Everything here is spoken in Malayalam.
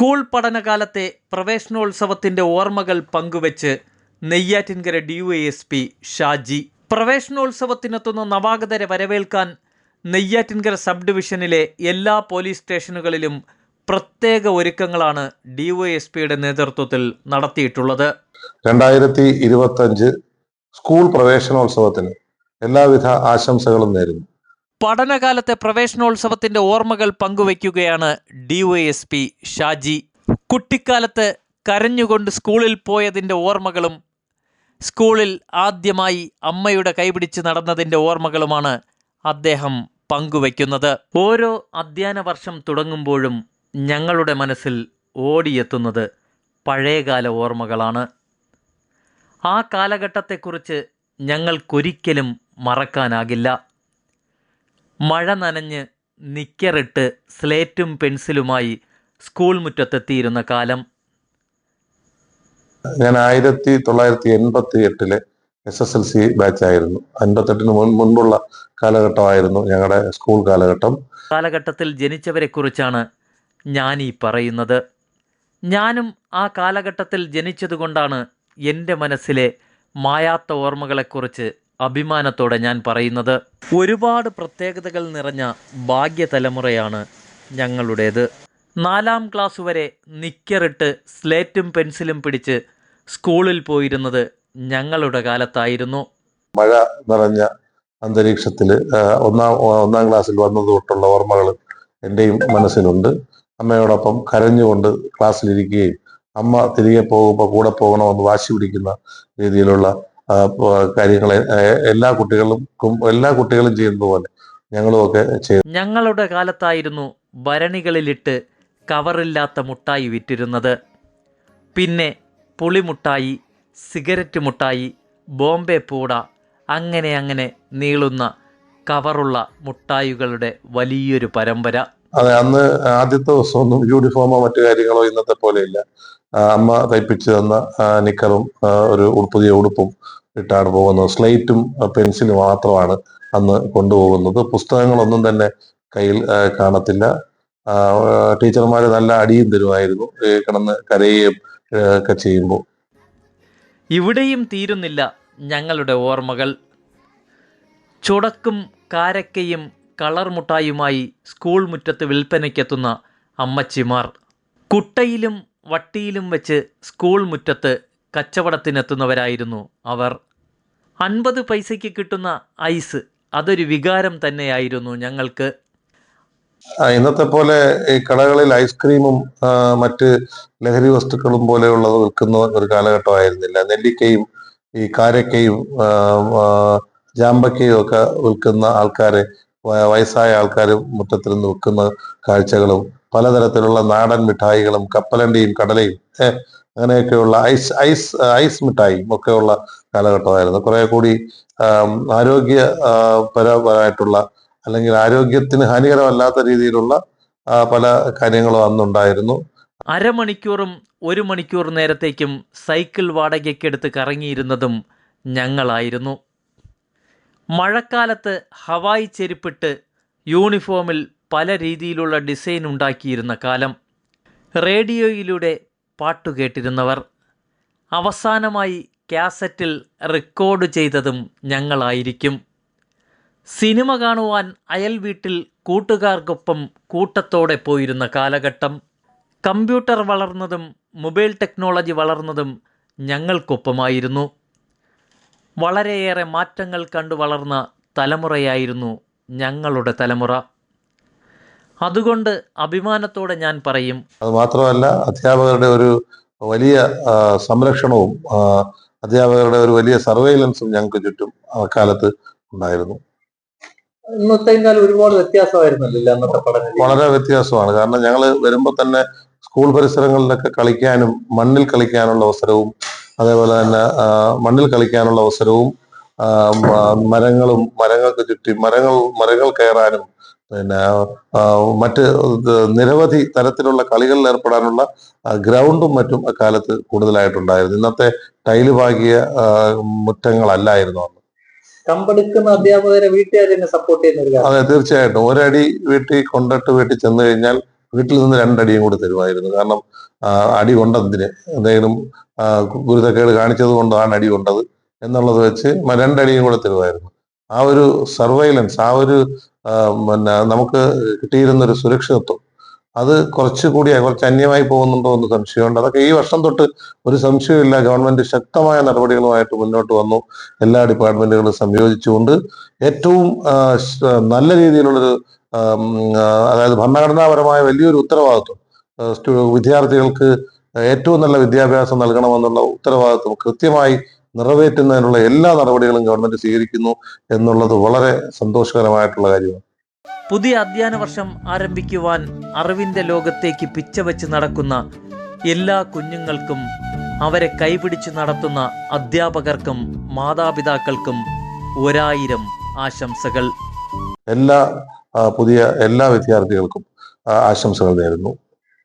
സ്കൂൾ പഠനകാലത്തെ പ്രവേശനോത്സവത്തിന്റെ ഓർമ്മകൾ പങ്കുവെച്ച് Neyyattinkara D U S P Shaji. പ്രവേശനോത്സവത്തിനെത്തുന്ന നവാഗതരെ വരവേൽക്കാൻ നെയ്യാറ്റിൻകര സബ് ഡിവിഷനിലെ എല്ലാ പോലീസ് സ്റ്റേഷനുകളിലും പ്രത്യേക ഒരുക്കങ്ങളാണ് ഡി ഒ എസ് പിയുടെ നേതൃത്വത്തിൽ നടത്തിയിട്ടുള്ളത്. രണ്ടായിരത്തി ഇരുപത്തഞ്ച് സ്കൂൾ പ്രവേശനോത്സവത്തിന് എല്ലാവിധ ആശംസകളും നേരുന്നു. പഠനകാലത്തെ പ്രവേശനോത്സവത്തിന്റെ ഓർമ്മകൾ പങ്കുവയ്ക്കുകയാണ് ഡിവൈഎസ്പി ഷാജി. കുട്ടിക്കാലത്ത് കരഞ്ഞുകൊണ്ട് സ്കൂളിൽ പോയതിന്റെ ഓർമ്മകളും സ്കൂളിൽ ആദ്യമായി അമ്മയുടെ കൈപിടിച്ച് നടന്നതിന്റെ ഓർമ്മകളുമാണ് അദ്ദേഹം പങ്കുവയ്ക്കുന്നത്. ഓരോ അധ്യയന വർഷം തുടങ്ങുമ്പോഴും ഞങ്ങളുടെ മനസ്സിൽ ഓടിയെത്തുന്നത് പഴയകാല ഓർമ്മകളാണ്. ആ കാലഘട്ടത്തെക്കുറിച്ച് ഞങ്ങൾക്കൊരിക്കലും മറക്കാനാകില്ല. മഴ നനഞ്ഞ് നിക്കറിട്ട് സ്ലേറ്റും പെൻസിലുമായി സ്കൂൾ മുറ്റത്തെത്തിയിരുന്ന കാലം. ഞാൻ ആയിരത്തി തൊള്ളായിരത്തി എൺപത്തി എട്ടിലെ S S L C batch ആയിരുന്നു അൻപത്തെട്ടിന് മുൻ മുൻപുള്ള കാലഘട്ടമായിരുന്നു ഞങ്ങളുടെ സ്കൂൾ കാലഘട്ടം. കാലഘട്ടത്തിൽ ജനിച്ചവരെ കുറിച്ചാണ് ഞാൻ ഈ പറയുന്നത്. ഞാനും ആ കാലഘട്ടത്തിൽ ജനിച്ചതുകൊണ്ടാണ് എന്റെ മനസ്സിലെ മായാത്ത ഓർമ്മകളെക്കുറിച്ച് അഭിമാനത്തോടെ ഞാൻ പറയുന്നത് ഒരുപാട് പ്രത്യേകതകൾ നിറഞ്ഞ ഭാഗ്യതലമുറയാണ് ഞങ്ങളുടേത്. നാലാം ക്ലാസ് വരെ നിക്കറിട്ട് സ്ലേറ്റും പെൻസിലും പിടിച്ച് സ്കൂളിൽ പോയിരുന്നത് ഞങ്ങളുടെ കാലത്തായിരുന്നു. മഴ നിറഞ്ഞ അന്തരീക്ഷത്തിൽ ഒന്നാം ഒന്നാം ക്ലാസ്സിൽ വന്നത് തൊട്ടുള്ള ഓർമ്മകൾ എന്റെയും മനസ്സിലുണ്ട്. അമ്മയോടൊപ്പം കരഞ്ഞുകൊണ്ട് ക്ലാസ്സിലിരിക്കുകയും അമ്മ തിരികെ പോകുമ്പോൾ കൂടെ പോകണമെന്ന് വാശി പിടിക്കുന്ന രീതിയിലുള്ള കാര്യങ്ങളെ എല്ലാ കുട്ടികൾക്കും എല്ലാ കുട്ടികളും ചെയ്യുന്നത് പോലെ ഞങ്ങളുമൊക്കെ ചെയ്തു. ഞങ്ങളുടെ കാലത്തായിരുന്നു ഭരണികളിലിട്ട് കവറില്ലാത്ത മുട്ടായി വിറ്റിരുന്നത്. പിന്നെ പുളിമുട്ടായി സിഗരറ്റ് മുട്ടായി ബോംബെ പൂട അങ്ങനെ അങ്ങനെ നീളുന്ന കവറുള്ള മുട്ടായികളുടെ വലിയൊരു പരമ്പര. അതെ അന്ന് ആദ്യത്തെ ദിവസമൊന്നും യൂണിഫോമോ മറ്റു കാര്യങ്ങളോ ഇന്നത്തെ പോലെയില്ല അമ്മ തയ്പ്പിച്ചു തന്ന നിക്കറും ഒരു പുതിയ ഉടുപ്പും ഇട്ടാണ് പോകുന്നത്. സ്ലേറ്റും പെൻസിലും മാത്രമാണ് അന്ന് കൊണ്ടുപോകുന്നത്. പുസ്തകങ്ങളൊന്നും തന്നെ കയ്യിൽ കാണത്തില്ല. ടീച്ചർമാർ നല്ല അടിയും തരുമായിരുന്നു. കിടന്ന് കരയുകയും ഒക്കെ ചെയ്യുമ്പോൾ. ഇവിടെയും തീരുന്നില്ല ഞങ്ങളുടെ ഓർമ്മകൾ. ചുടക്കും കാരക്കയും കളർ മുട്ടായുമായി സ്കൂൾ മുറ്റത്ത് വിൽപ്പനയ്ക്കെത്തുന്ന അമ്മച്ചിമാർ. കുട്ടയിലും വട്ടിയിലും വെച്ച് സ്കൂൾ മുറ്റത്ത് കച്ചവടത്തിനെത്തുന്നവരായിരുന്നു അവർ. അൻപത് പൈസയ്ക്ക് കിട്ടുന്ന ഐസ് അതൊരു വികാരം തന്നെയായിരുന്നു ഞങ്ങൾക്ക്. ഇന്നത്തെ പോലെ ഈ കടകളിൽ ഐസ്ക്രീമും മറ്റ് ലഹരി വസ്തുക്കളും പോലെയുള്ളത് വിൽക്കുന്ന ഒരു കാലഘട്ടമായിരുന്നില്ല. നെല്ലിക്കയും ഈ കാരക്കയും ജാമ്പക്കയും ഒക്കെ വിൽക്കുന്ന ആൾക്കാരെ വയസ്സായ ആൾക്കാർ മുറ്റത്തിൽ നിന്ന് വിൽക്കുന്ന കാഴ്ചകളും പലതരത്തിലുള്ള നാടൻ മിഠായികളും കപ്പലണ്ടിയും കടലയും അങ്ങനെയൊക്കെയുള്ള ഐസ് ഐസ് ഐസ് മിഠായിയും ഒക്കെയുള്ള കാലഘട്ടമായിരുന്നു. കുറെ കൂടി ആരോഗ്യ പരമായിട്ടുള്ള അല്ലെങ്കിൽ ആരോഗ്യത്തിന് ഹാനികരമല്ലാത്ത രീതിയിലുള്ള പല കാര്യങ്ങളും അന്നുണ്ടായിരുന്നു. അരമണിക്കൂറും ഒരു മണിക്കൂർ നേരത്തേക്കും സൈക്കിൾ വാടകയ്ക്കെടുത്ത് കറങ്ങിയിരുന്നതും ഞങ്ങളായിരുന്നു. മഴക്കാലത്ത് ഹവായി ചെരുപ്പിട്ട് യൂണിഫോമിൽ പല രീതിയിലുള്ള ഡിസൈൻ ഉണ്ടാക്കിയിരുന്ന കാലം. റേഡിയോയിലൂടെ പാട്ടു കേട്ടിരുന്നവർ അവസാനമായി കാസറ്റിൽ റെക്കോർഡ് ചെയ്തതും ഞങ്ങളായിരിക്കും. സിനിമ കാണുവാൻ അയൽ വീട്ടിൽ കൂട്ടുകാർക്കൊപ്പം കൂട്ടത്തോടെ പോയിരുന്ന കാലഘട്ടം കമ്പ്യൂട്ടർ വളർന്നതും മൊബൈൽ ടെക്നോളജി വളർന്നതും ഞങ്ങൾക്കൊപ്പമായിരുന്നു. വളരെയേറെ മാറ്റങ്ങൾ കണ്ടു വളർന്ന തലമുറയായിരുന്നു ഞങ്ങളുടെ തലമുറ. അതുകൊണ്ട് അഭിമാനത്തോടെ ഞാൻ പറയും. അത് മാത്രമല്ല അധ്യാപകരുടെ ഒരു വലിയ സംരക്ഷണവും അധ്യാപകരുടെ ഒരു വലിയ സർവൈലൻസും ഞങ്ങൾക്ക് ചുറ്റും ആ കാലത്ത് ഉണ്ടായിരുന്നു. ഒരുപാട് വ്യത്യാസമായിരുന്നല്ലോ അന്നത്തെ പഠനം വളരെ വ്യത്യാസമാണ്. കാരണം ഞങ്ങൾ വരുമ്പോൾ തന്നെ സ്കൂൾ പരിസരങ്ങളിലൊക്കെ കളിക്കാനും മണ്ണിൽ കളിക്കാനുള്ള അവസരവും അതേപോലെ തന്നെ മണ്ണിൽ കളിക്കാനുള്ള അവസരവും മരങ്ങളും മരങ്ങൾക്ക് ചുറ്റി മരങ്ങൾ മരങ്ങൾ കയറാനും പിന്നെ മറ്റ് നിരവധി തരത്തിലുള്ള കളികളിൽ ഏർപ്പെടാനുള്ള ഗ്രൗണ്ടും മറ്റും അക്കാലത്ത് കൂടുതലായിട്ടുണ്ടായിരുന്നു. ഇന്നത്തെ ടൈൽ പാകിയ മുറ്റങ്ങളല്ലായിരുന്നു അന്ന്. കമ്പെടുക്കുന്ന അധ്യാപകരെ വീട്ടുകാരെ സപ്പോർട്ട് ചെയ്യുന്ന അതെ തീർച്ചയായിട്ടും. ഒരടി വീട്ടിൽ കൊണ്ടിട്ട് വീട്ടിൽ ചെന്ന് കഴിഞ്ഞാൽ വീട്ടിൽ നിന്ന് രണ്ടടിയും കൂടി തരുമായിരുന്നു. കാരണം അടി കൊണ്ടതിന്. എന്തെങ്കിലും ഗുരുതക്കേട് കാണിച്ചത് കൊണ്ടാണ് അടി കൊണ്ടത് എന്നുള്ളത് വെച്ച് രണ്ടടിയും കൂടെ തരുമായിരുന്നു. ആ ഒരു സർവൈലൻസ് ആ ഒരു പിന്നെ നമുക്ക് കിട്ടിയിരുന്ന ഒരു സുരക്ഷിതത്വം അത് കുറച്ചുകൂടി കുറച്ച് അന്യമായി പോകുന്നുണ്ടോ എന്ന് സംശയമുണ്ട്. അതൊക്കെ ഈ വർഷം തൊട്ട് ഒരു സംശയമില്ല ഗവൺമെന്റ് ശക്തമായ നടപടികളുമായിട്ട് മുന്നോട്ട് വന്നു. എല്ലാ ഡിപ്പാർട്ട്മെന്റുകളും സംയോജിച്ചുകൊണ്ട് ഏറ്റവും നല്ല രീതിയിലുള്ളൊരു അതായത് ഭരണഘടനാപരമായ വലിയൊരു ഉത്തരവാദിത്വം വിദ്യാർത്ഥികൾക്ക് ഏറ്റവും നല്ല വിദ്യാഭ്യാസം നൽകണമെന്നുള്ള ഉത്തരവാദിത്വം കൃത്യമായി നിറവേറ്റുന്നതിനുള്ള എല്ലാ നടപടികളും ഗവൺമെന്റ് സ്വീകരിക്കുന്നു എന്നുള്ളത് വളരെ സന്തോഷകരമായിട്ടുള്ള കാര്യമാണ്. പുതിയ അധ്യയന വർഷം ആരംഭിക്കുവാൻ അറിവിന്റെ ലോകത്തേക്ക് പിച്ചവെച്ച് നടക്കുന്ന എല്ലാ കുഞ്ഞുങ്ങൾക്കും അവരെ കൈപിടിച്ച് നടത്തുന്ന അധ്യാപകർക്കും മാതാപിതാക്കൾക്കും ഒരായിരം ആശംസകൾ. എല്ലാ പുതിയ എല്ലാ വിദ്യാർത്ഥികൾക്കും ആശംസകൾ നേരുന്നു.